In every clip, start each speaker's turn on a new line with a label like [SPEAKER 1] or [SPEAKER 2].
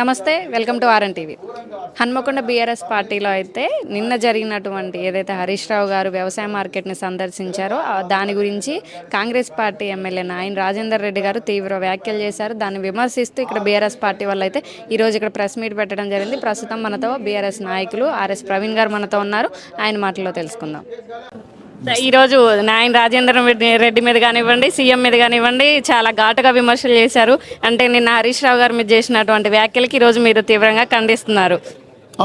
[SPEAKER 1] నమస్తే welcome to RN TV. Hanamkonda BRS పార్టీలో అయితే నిన్న జరిగినటువంటి ఏదైతే హరీష్ రావు గారు వ్యవసాయ మార్కెట్ని సందర్శించారో దాని గురించి కాంగ్రెస్ పార్టీ ఎమ్మెల్యే నాయన్ రాజేందర్ రెడ్డి గారు తీవ్ర వ్యాఖ్యలు చేశారు. దాన్ని విమర్శిస్తూ ఇక్కడ బీఆర్ఎస్ పార్టీ వాళ్ళు అయితే ఈరోజు ఇక్కడ ప్రెస్ మీట్ పెట్టడం జరిగింది. ప్రస్తుతం మనతో బీఆర్ఎస్ నాయకులు ఆర్ఎస్ ప్రవీణ్ గారు మనతో ఉన్నారు. ఆయన మాటల్లో తెలుసుకుందాం. ఈరోజు నాయన రాజేంద్ర రెడ్డి రెడ్డి మీద కానివ్వండి సీఎం మీద కానివ్వండి చాలా ఘాటుగా విమర్శలు చేశారు. అంటే నిన్న హరీష్ రావు గారి మీద చేసినటువంటి వ్యాఖ్యలకి ఈరోజు మీరు తీవ్రంగా ఖండిస్తున్నారు.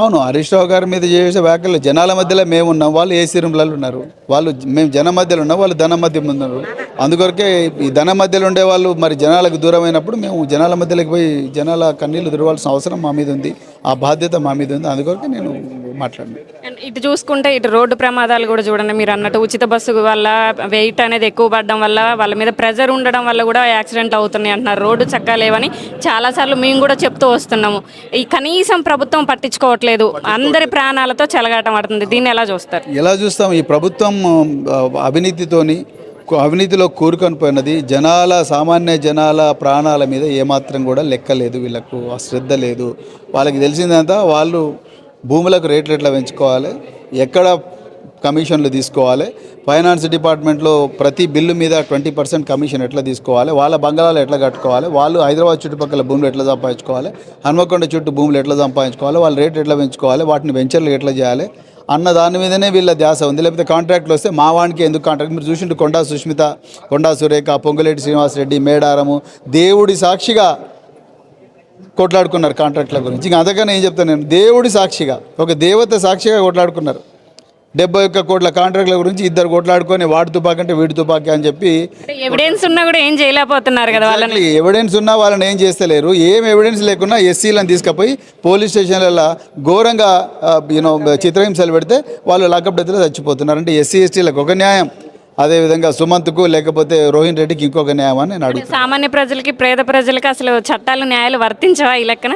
[SPEAKER 2] అవును హరీష్ రావు గారి మీద చేసే వ్యాఖ్యలు జనాల మధ్యలో మేము ఉన్నాం వాళ్ళు ఏసీ రూమ్లలో ఉన్నారు. వాళ్ళు మేము జనం మధ్యలో ఉన్నాం వాళ్ళు ధన మధ్య ఉన్నారు. అందుకొరకే ఈ ధన మధ్యలో ఉండే వాళ్ళు మరి జనాలకు దూరమైనప్పుడు మేము జనాల మధ్యలోకి పోయి జనాల కన్నీళ్ళు దురవాల్సిన అవసరం మా మీద ఉంది ఆ బాధ్యత మా మీద ఉంది. అందుకొరకే నేను మాట్లాడినాను
[SPEAKER 1] అండ్ ఇటు చూసుకుంటే ఇటు రోడ్డు ప్రమాదాలు కూడా చూడండి. మీరు అన్నట్టు ఉచిత బస్సు వల్ల వెయిట్ అనేది ఎక్కువ పడడం వల్ల వాళ్ళ మీద ప్రెజర్ ఉండడం వల్ల కూడా యాక్సిడెంట్ అవుతున్నాయి అంటున్నారు. రోడ్డు చక్కగా లేవని చాలాసార్లు మేము కూడా చెప్తూ వస్తున్నాము. ఈ కనీసం ప్రభుత్వం పట్టించుకోవట్లేదు. అందరి ప్రాణాలతో చెలగాటం పడుతుంది. దీన్ని ఎలా చూస్తారు?
[SPEAKER 2] ఎలా చూస్తాం? ఈ ప్రభుత్వం అవినీతితోని అవినీతిలో కూరుకొని పోయినది జనాల సామాన్య జనాల ప్రాణాల మీద ఏమాత్రం కూడా లెక్క లేదు. వీళ్ళకు ఆ శ్రద్ధ లేదు. వాళ్ళకి తెలిసిందంతా వాళ్ళు భూములకు రేట్లు ఎట్లా పెంచుకోవాలి? ఎక్కడ కమిషన్లు తీసుకోవాలి? ఫైనాన్స్ డిపార్ట్మెంట్లో ప్రతి బిల్లు మీద ట్వంటీ పర్సెంట్ కమిషన్ ఎట్లా తీసుకోవాలి? వాళ్ళ బంగాళాలు ఎట్లా కట్టుకోవాలి? వాళ్ళు హైదరాబాద్ చుట్టుపక్కల భూములు ఎట్లా సంపాదించుకోవాలి? హన్మకొండ చుట్టూ భూములు ఎట్లా సంపాదించుకోవాలి? వాళ్ళ రేట్ ఎట్లా పెంచుకోవాలి? వాటిని వెంచర్లు ఎట్లా చేయాలి? అన్న దాని మీదనే వీళ్ళ ధ్యాస ఉంది. లేకపోతే కాంట్రాక్ట్లు వస్తే మా వానికి ఎందుకు కాంట్రాక్ట్? మీరు చూసిండు కొండా సుష్మిత కొండా సురేఖ పొంగులేటి శ్రీనివాసరెడ్డి మేడారము. దేవుడి సాక్షిగా కొట్లాడుకున్నారు కాంట్రాక్ట్ల గురించి. ఇంకా అంతకన్నా ఏం చెప్తాను నేను దేవుడి సాక్షిగా ఒక దేవత సాక్షిగా కొట్లాడుకున్నారు. డెబ్బై ఒక్క కోట్ల కాంట్రాక్ట్ల గురించి ఇద్దరు కొట్లాడుకొని వాడి తుపాకి అంటే వీడి తుపాకి అని చెప్పి
[SPEAKER 1] ఎవిడెన్స్ ఉన్నా కూడా ఏం చేయలేకపోతున్నారు కదా వాళ్ళని?
[SPEAKER 2] ఎవిడెన్స్ ఉన్నా వాళ్ళని ఏం చేస్తలేరు. ఏం ఎవిడెన్స్ లేకున్నా ఎస్సీలను తీసుకుపోయి పోలీస్ స్టేషన్లలో ఘోరంగా యూనో చిత్రహింసలు పెడితే వాళ్ళు లాకప్ డెత్లో చచ్చిపోతున్నారు. అంటే ఎస్సీ ఎస్టీలకు ఒక న్యాయం. అదేవిధంగా సుమంత్కు లేకపోతే రోహిన్ రెడ్డికి ఇంకొక న్యాయం అని నేను అడుగుతాను
[SPEAKER 1] సామాన్య ప్రజలకి పేద ప్రజలకి అసలు చట్టాలు న్యాయాలు వర్తించవా ఈ లెక్కన?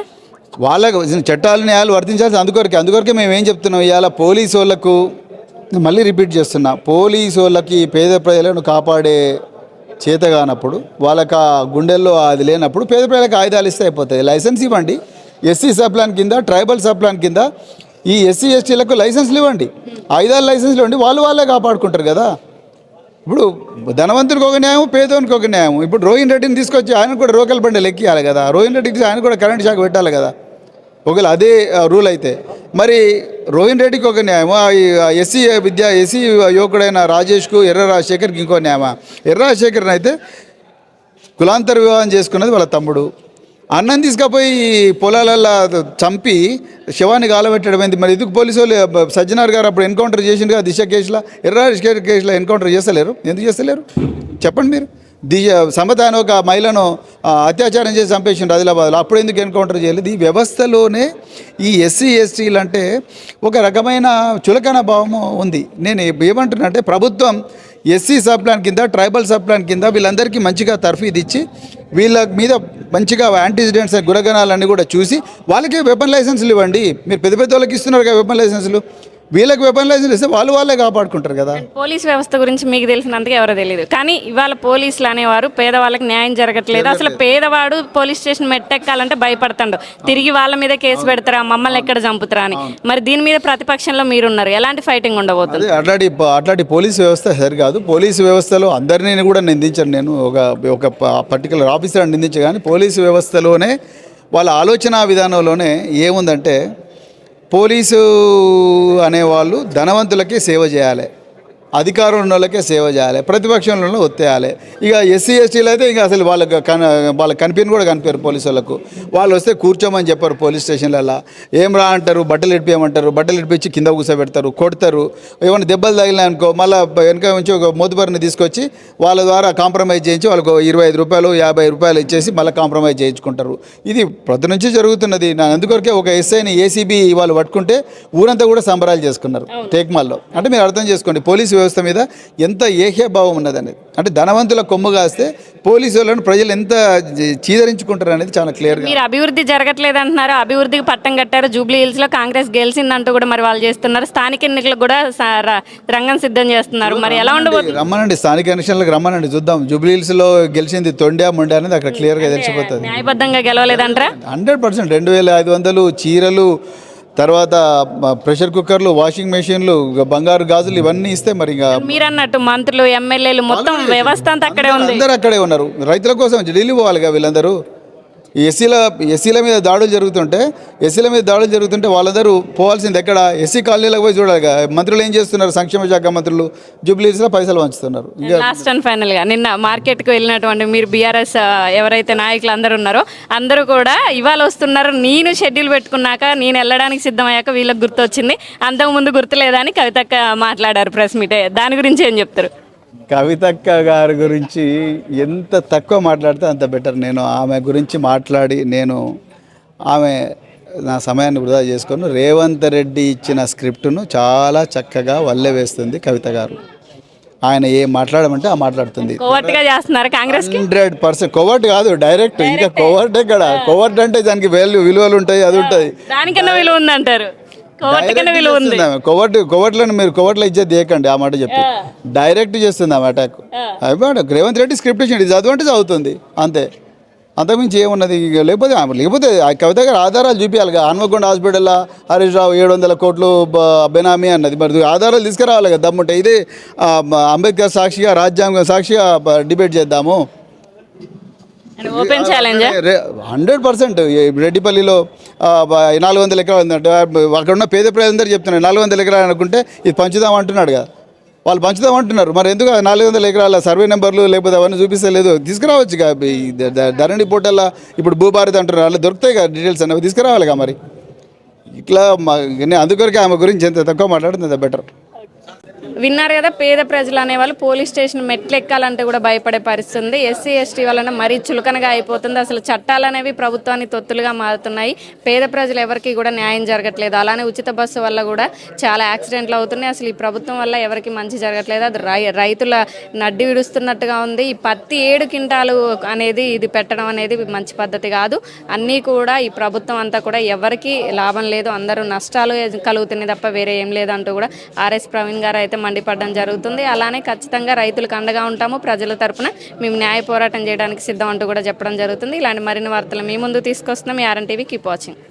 [SPEAKER 2] వాళ్ళకు చట్టాలు న్యాయాలు వర్తించాల్సి అందుకొరకే. అందుకొరకే మేము ఏం చెప్తున్నాం? ఇవాళ పోలీసు వాళ్ళకు మళ్ళీ రిపీట్ చేస్తున్నా. పోలీసు వాళ్ళకి పేద ప్రజలను కాపాడే చేత కానప్పుడు వాళ్ళకి ఆ గుండెల్లో అది లేనప్పుడు పేద ప్రజలకు ఆయుధాలు ఇస్తే అయిపోతుంది లైసెన్స్ ఇవ్వండి. ఎస్సీ సప్లాన్ కింద ట్రైబల్ సప్లాన్ కింద ఈ ఎస్సీ ఎస్టీలకు లైసెన్స్లు ఇవ్వండి. ఆయుధాల లైసెన్స్లు ఇవ్వండి. వాళ్ళు వాళ్ళే కాపాడుకుంటారు కదా. ఇప్పుడు ధనవంతునికి ఒక న్యాయం పేదోనికి ఒక న్యాయం ఇప్పుడు రోహిన్ రెడ్డిని తీసుకొచ్చి ఆయన కూడా రోకల్ బండి లెక్కియాలి కదా. రోహిన్ రెడ్డికి ఆయన కూడా కరెంట్ షాక్ పెట్టాలి కదా. ఒకవేళ అదే రూల్ అయితే. మరి రోహిన్ రెడ్డికి ఒక న్యాయం ఎస్సీ విద్యా ఎస్సీ యువకుడైన రాజేష్కు ఎర్ర రాజశేఖర్కి ఇంకో న్యాయమా? ఎర్ర రాజశేఖర్ని అయితే కులాంతర వివాహం చేసుకున్నది వాళ్ళ తమ్ముడు. అన్నం తీసుకుపోయి పొలాలల్లో చంపి శవాన్ని గాలబెట్టడం అయింది మరి ఎందుకు పోలీసు వాళ్ళు సజ్జనార్ గారు అప్పుడు ఎన్కౌంటర్ చేసిండుగా దిశ కేసులో? ఎర్ర కేసులో ఎన్కౌంటర్ చేస్తలేరు? ఎందుకు చేస్తలేరు? చెప్పండి మీరు. దిశ సమత అని ఒక మహిళను అత్యాచారం చేసి చంపేసిండు ఆదిలాబాద్లో. అప్పుడు ఎందుకు ఎన్కౌంటర్ చేయలేదు? ఈ వ్యవస్థలోనే ఈ ఎస్సీ ఎస్టీలు అంటే ఒక రకమైన చులకన భావము ఉంది. నేను ఏమంటున్నా అంటే ప్రభుత్వం ఎస్సీ సబ్ ప్లాన్ కింద ట్రైబల్ సబ్ ప్లాన్ కింద వీళ్ళందరికీ మంచిగా తర్ఫీదు ఇచ్చి వీళ్ళ మీద మంచిగా యాంటీసిడెంట్స్ గుణగణాలన్నీ కూడా చూసి వాళ్ళకే వెపన్ లైసెన్సులు ఇవ్వండి. మీరు పెద్ద పెద్ద వాళ్ళకి ఇస్తున్నారు కదా వెపన్ లైసెన్సులు వీళ్ళకి వెపన్ లైసెన్స్ ఇస్తే వాళ్ళు వాళ్ళే కాపాడుకుంటారు కదా.
[SPEAKER 1] పోలీస్ వ్యవస్థ గురించి మీకు తెలిసినంతగా ఎవరో తెలియదు కానీ ఇవాళ పోలీసులు అనేవారు పేదవాళ్ళకి న్యాయం జరగట్లేదు. అసలు పేదవాడు పోలీస్ స్టేషన్ మెట్టెక్కాలంటే భయపడతాడు. తిరిగి వాళ్ళ మీద కేసు పెడతారా? మమ్మల్ని ఎక్కడ చంపుతారా అని. మరి దీని మీద ప్రతిపక్షంలో మీరున్నారు. ఎలాంటి ఫైటింగ్ ఉండబోతుంది?
[SPEAKER 2] అట్లాంటి అట్లాంటి పోలీసు వ్యవస్థ సరికాదు. పోలీసు వ్యవస్థలో అందరినీ కూడా నిందించను నేను. ఒక ఒక పర్టికులర్ ఆఫీసర్ నిందించను. కానీ పోలీసు వ్యవస్థలోనే వాళ్ళ ఆలోచన విధానంలోనే ఏముందంటే పోలీసు అనేవాళ్ళు ధనవంతులకే సేవ చేయాలి. అధికారం ఉన్న వాళ్ళకే సేవ చేయాలి ప్రతిపక్షంలో ఒత్తేయాలి. ఇక ఎస్సీ ఎస్టీలు అయితే ఇక అసలు వాళ్ళకి కన వాళ్ళకి కనిపించి కూడా కనిపించారు పోలీసు వాళ్ళకు. వాళ్ళు వస్తే కూర్చోమని చెప్పారు పోలీస్ స్టేషన్లలో. ఏం రా అంటారు? బట్టలు ఇడిపియమంటారు. బట్టలు ఇడిపించి కింద కూర్చోబెడతారు కొడతారు. ఏమైనా దెబ్బలు తగిలినాయి అనుకో మళ్ళీ వెనక నుంచి ఒక మోతుబరిని తీసుకొచ్చి వాళ్ళ ద్వారా కాంప్రమైజ్ చేయించి వాళ్ళకు ఇరవై ఐదు రూపాయలు యాభై రూపాయలు ఇచ్చేసి మళ్ళీ కాంప్రమైజ్ చేయించుకుంటారు. ఇది ప్రతి నుంచి జరుగుతున్నది. నా అందుకొరకే ఒక ఎస్ఐని ఏసీబీ వాళ్ళు పట్టుకుంటే ఊరంతా కూడా సంబరాలు చేసుకున్నారు. టేక్మాల్లో అంటే మీరు అర్థం చేసుకోండి పోలీసు వ్యవస్థ మీద ఎంత ఏహ్యభావం ఉన్నది అనేది అంటే ధనవంతుల కొమ్ము కాస్తే పోలీసు వాళ్ళను ప్రజలు ఎంత చీదరించుకుంటారు అనేది చాలా క్లియర్గా
[SPEAKER 1] మీరు అభివృద్ధి జరగట్లేదు అంటున్నారు అభివృద్ధికి పట్టం కట్టారు జూబ్లీ హిల్స్లో కాంగ్రెస్ గెలిచిందంటూ కూడా మరి వాళ్ళు చేస్తున్నారు. స్థానిక ఎన్నికలకు కూడా రంగం సిద్ధం చేస్తున్నారు. మరి ఎలా ఉండబోతుంది
[SPEAKER 2] రమ్మనండి స్థానిక ఎలక్షన్లకు రమ్మనండి చూద్దాం. జూబ్లీహిల్స్లో గెలిచింది తొండా మొండా అనేది అక్కడ క్లియర్గా తెలిసిపోతుంది.
[SPEAKER 1] న్యాయబద్ధంగా గెలవలేదంటారా?
[SPEAKER 2] హండ్రెడ్ పర్సెంట్ రెండు వేల ఐదు వందలు చీరలు తర్వాత ప్రెషర్ కుక్కర్లు వాషింగ్ మెషిన్లు బంగారు గాజులు ఇవన్నీ ఇస్తే మరి
[SPEAKER 1] మీరు అన్నట్టు మంత్రులు ఎమ్మెల్యేలు మొత్తం వ్యవస్థ అంతా అక్కడే ఉంది.
[SPEAKER 2] అందరూ అక్కడే ఉన్నారు. రైతుల కోసం ఢిల్లీ పోవాలిగా వీళ్ళందరూ. ఎస్సీల ఎస్సీల మీద దాడులు జరుగుతుంటే ఎస్సీల మీద దాడులు జరుగుతుంటే వాళ్ళందరూ పోవాల్సింది ఎక్కడ? ఎస్సీ కాలనీలకు పోయి చూడాలి మంత్రులు ఏం చేస్తున్నారు? సంక్షేమ శాఖ మంత్రులు జూబ్లీస్లో పైసలు పంచుతున్నారు.
[SPEAKER 1] లాస్ట్ అండ్ ఫైనల్గా నిన్న మార్కెట్కు వెళ్ళినటువంటి మీరు బీఆర్ఎస్ ఎవరైతే నాయకులు అందరూ ఉన్నారో అందరూ కూడా ఇవాళ వస్తున్నారు. నేను షెడ్యూల్ పెట్టుకున్నాక నేను వెళ్ళడానికి సిద్ధమయ్యాక వీళ్ళకి గుర్తొచ్చింది. అంతకు ముందు గుర్తులేదని కవితక్క మాట్లాడారు ప్రెస్ మీట్. దాని గురించి ఏం చెప్తారు?
[SPEAKER 2] కవితక్క గారి గురించి ఎంత తక్కువ మాట్లాడితే అంత బెటర్ నేను ఆమె గురించి మాట్లాడి నేను ఆమె నా సమయాన్ని వృధా చేసుకొని రేవంత్ రెడ్డి ఇచ్చిన స్క్రిప్ట్ను చాలా చక్కగా వల్లె వేస్తుంది కవిత గారు. ఆయన ఏం మాట్లాడమంటే ఆ మాట్లాడుతుంది. Hundred percent. కోవర్ట్ కాదు డైరెక్ట్. ఇంకా కోవర్ట్ ఎక్కడ కోవర్ట్ అంటే దానికి వాల్యూ విలువలు ఉంటాయి అది ఉంటుంది
[SPEAKER 1] దానికన్నా విలువ ఉంది విలువ ఉంది
[SPEAKER 2] కోవర్ట్ కోవర్ట్లను మీరు కోవర్ట్లో ఇచ్చేది చేయకండి ఆ మాట చెప్పి. డైరెక్ట్ చేస్తుంది ఆమె అటాక్ అయిపోయాడు రేవంత్ రెడ్డి స్క్రిప్ట్ ఇచ్చింది చదువు చదువుతుంది. అంతే. అంతకుమించి ఏమున్నది? లేకపోతే లేకపోతే ఆ కవిత గారు ఆధారాలు చూపించాలిగా హన్మకొండ హాస్పిటల్లో హరీష్ రావు ఏడు వందల కోట్లు బెనామీ అన్నది. మరి ఆధారాలు తీసుకురావాలి కదా దమ్ముంటే. ఇదే అంబేద్కర్ సాక్షిగా రాజ్యాంగం సాక్షిగా డిబేట్ చేద్దాము.
[SPEAKER 1] ఓపెన్ ఛాలెంజ్
[SPEAKER 2] హండ్రెడ్ పర్సెంట్ రెడ్డిపల్లిలో నాలుగు వందల ఎకరాలు ఉందంటే అక్కడ ఉన్న పేద ప్రజలందరూ చెప్తున్నారు నాలుగు వందల ఎకరాలు అనుకుంటే ఇది పంచుదాం అంటున్నాడు కదా. వాళ్ళు పంచుదాం అంటున్నారు. మరి ఎందుకు నాలుగు వందల ఎకరాల సర్వే నెంబర్లు లేకపోతే అవన్నీ చూపిస్తలేదు తీసుకురావచ్చు ధరణి పోర్టల్లో ఇప్పుడు భూభారత్ అంటున్నారు. అలా దొరుకుతాయి కదా డీటెయిల్స్ అనేవి తీసుకురావాలిగా మరి. ఇట్లా మా అందుకొరకే ఆమె గురించి ఎంత తక్కువ మాట్లాడితే అంత బెటర్
[SPEAKER 1] విన్నారు కదా పేద ప్రజలు అనేవాళ్ళు పోలీస్ స్టేషన్ మెట్లు ఎక్కాలంటే కూడా భయపడే పరిస్థితి ఉంది ఎస్సీ ఎస్టీ వలన మరీ చులకనగా అయిపోతుంది. అసలు చట్టాలు అనేవి ప్రభుత్వానికి తొత్తులుగా మారుతున్నాయి. పేద ప్రజలు ఎవరికి కూడా న్యాయం జరగట్లేదు. అలానే ఉచిత బస్సు వల్ల కూడా చాలా యాక్సిడెంట్లు అవుతున్నాయి. అసలు ఈ ప్రభుత్వం వల్ల ఎవరికి మంచి జరగట్లేదు. అది రై రైతుల నడ్డి విడుస్తున్నట్టుగా ఉంది. ఈ పత్తి ఏడు కింటాలు అనేది ఇది పెట్టడం అనేది మంచి పద్ధతి కాదు. అన్నీ కూడా ఈ ప్రభుత్వం అంతా కూడా ఎవరికి లాభం లేదు. అందరూ నష్టాలు కలుగుతున్నాయి తప్ప వేరే ఏం లేదంటూ కూడా ఆర్ఎస్ ప్రవీణ్ గారు అయితే మండిపడడం జరుగుతుంది. అలానే ఖచ్చితంగా రైతులకు అండగా ఉంటాము. ప్రజల తరపున మేము న్యాయ పోరాటం చేయడానికి సిద్ధం అంటూ కూడా చెప్పడం జరుగుతుంది. ఇలాంటి మరిన్ని వార్తలు మీ ముందు తీసుకొస్తున్నాం. ఈ ఆర్ఎన్ టీవీ కీప్ వాచింగ్.